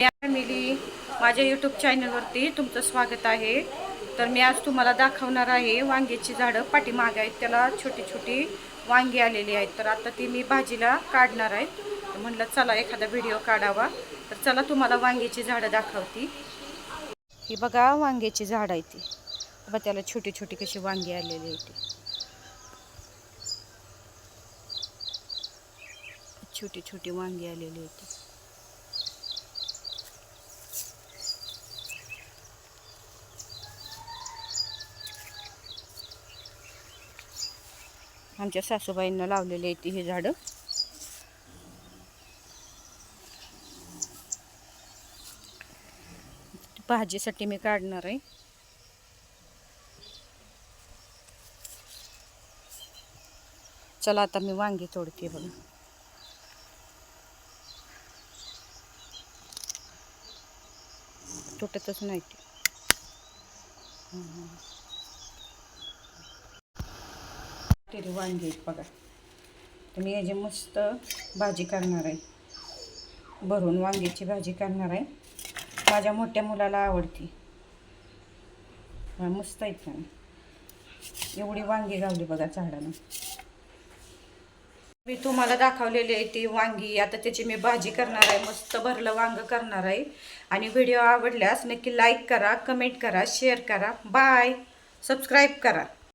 मी family माझ्या YouTube चॅनलवरती तुमचं स्वागत आहे. तर मी आज तुम्हाला दाखवणार आहे वांग्याची झाडं. पाठीमागे आहेत त्याला छोटी छोटी वांगी आलेली आहेत. तर आता ती मी भाजीला काढणार आहेत म्हणलं चला एखादा व्हिडिओ काढावा. तर चला तुम्हाला वांग्याची झाडं दाखवती. ही बघा वांग्याची झाड आहे ती. बघा त्याला छोटी छोटी कशी वांगी आलेली आहे ती. छोटी छोटी वांगी आलेली होती आमच्या सासूबाईंना लावलेली आहेत ती ही झाडं. भाजीसाठी मी काढणार आहे. चला आता मी वांगी तोडते बघा. तुटतच नाही ती तरी वांगी आहेत बघा. तर मी याची मस्त भाजी करणार आहे. भरून वांग्याची भाजी करणार आहे. माझ्या मोठ्या मुलाला आवडती. मस्त आहेत ना. एवढी वांगी गावली बघा झाडानं. मी तुम्हाला दाखवलेली आहे ती वांगी. आता त्याची मी भाजी करणार आहे. मस्त भरलं वांग करणार आहे. आणि व्हिडिओ आवडल्यास नक्की लाईक करा कमेंट करा शेअर करा. बाय सबस्क्राईब करा.